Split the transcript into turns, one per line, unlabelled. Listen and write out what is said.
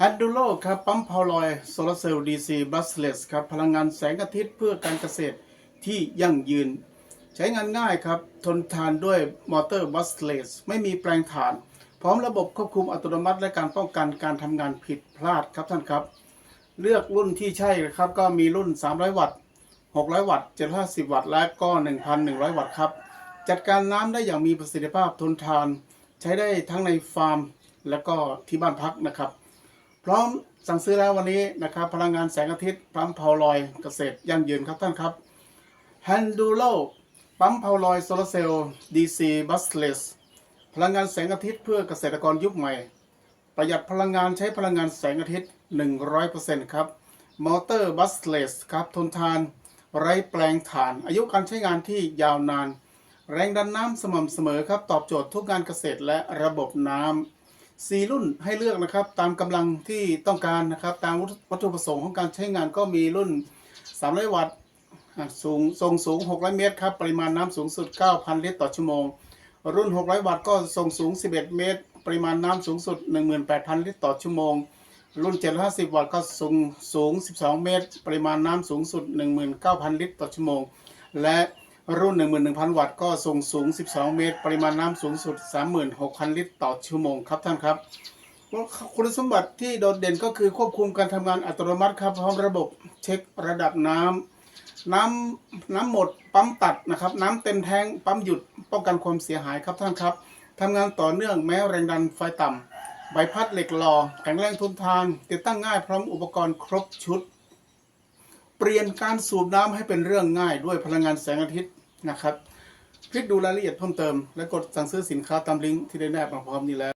ฮัดดูโลครับปั๊มพาวลอยโซลาร์เซลล์ดีซีบัสเลสครับพลังงานแสงอาทิตย์เพื่อการเกษตรที่ยั่งยืน ใช้งานง่ายครับ ทนทานด้วยมอเตอร์บัสเลสไม่มีแปลงถ่าน พร้อมระบบควบคุมอัตโนมัติ และการป้องกันการทำงานผิดพลาดครับท่านครับ เลือกรุ่นที่ใช่ครับ ก็มีรุ่น 300 วัตต์ 600 วัตต์ 750 วัตต์ และก็ 1,100 วัตต์ครับ จัดการน้ำได้อย่างมีประสิทธิภาพทนทาน ใช้ได้ทั้งในฟาร์ม และก็ที่บ้านพักนะครับ พร้อมสั่งซื้อแล้ววันนี้นะครับพลังงานแสงอาทิตย์ปั๊มเพาลอยเกษตรยั่งยืนครับท่านครับฮันดูโลปั๊มเพาลอยโซลาร์เซลล์ดีซีบัสเลสพลังงานแสงอาทิตย์เพื่อเกษตรกรยุคใหม่ ประหยัดพลังงานใช้พลังงานแสงอาทิตย์ 100%ครับมอเตอร์บัสเลสครับทนทาน ไร้แปลงถ่าน อายุการใช้งานที่ยาวนาน แรงดันน้ำสม่ำเสมอครับ ตอบโจทย์ทุกงานเกษตรและระบบน้ำ สี่รุ่นให้เลือกนะครับ ตามกำลังที่ต้องการนะครับ ตามวัตถุประสงค์ของการใช้งานก็มีรุ่น 300 วัตต์สูงทรงสูง 600 เมตรครับ ปริมาณน้ำสูงสุด 9,000 ลิตรต่อชั่วโมง รุ่น 600 วัตต์ก็ทรงสูง 11 เมตร ปริมาณน้ำสูงสุด 18,000 ลิตรต่อชั่วโมง รุ่น 750 วัตต์ก็สูงสูง 12 เมตร ปริมาณน้ำสูงสุด 19,000 ลิตรต่อชั่วโมง และ รุ่น 11,000 วัตต์ก็ทรงสูง 12 เมตร ปริมาณน้ำสูงสุด 36,000 ลิตรต่อชั่วโมงครับท่านครับ คุณสมบัติที่โดดเด่นก็คือควบคุมการทำงานอัตโนมัติครับพร้อมระบบเช็คระดับน้ำน้ำน้ำหมดปั๊มตัดนะครับ น้ำเต็มแทงปั๊มหยุดป้องกันความเสียหายครับท่านครับทำงานต่อเนื่องแม้แรงดันไฟต่ำใบพัดเหล็กหล่อแข็งแรงทนทาน ติดตั้งง่ายพร้อมอุปกรณ์ครบชุด เปลี่ยนการสูบน้ำให้เป็นเรื่องง่ายด้วยพลังงานแสงอาทิตย์นะครับ คลิกดูรายละเอียดเพิ่มเติม และกดสั่งซื้อสินค้าตามลิงก์ที่ได้แนบมาพร้อมนี้แล้ว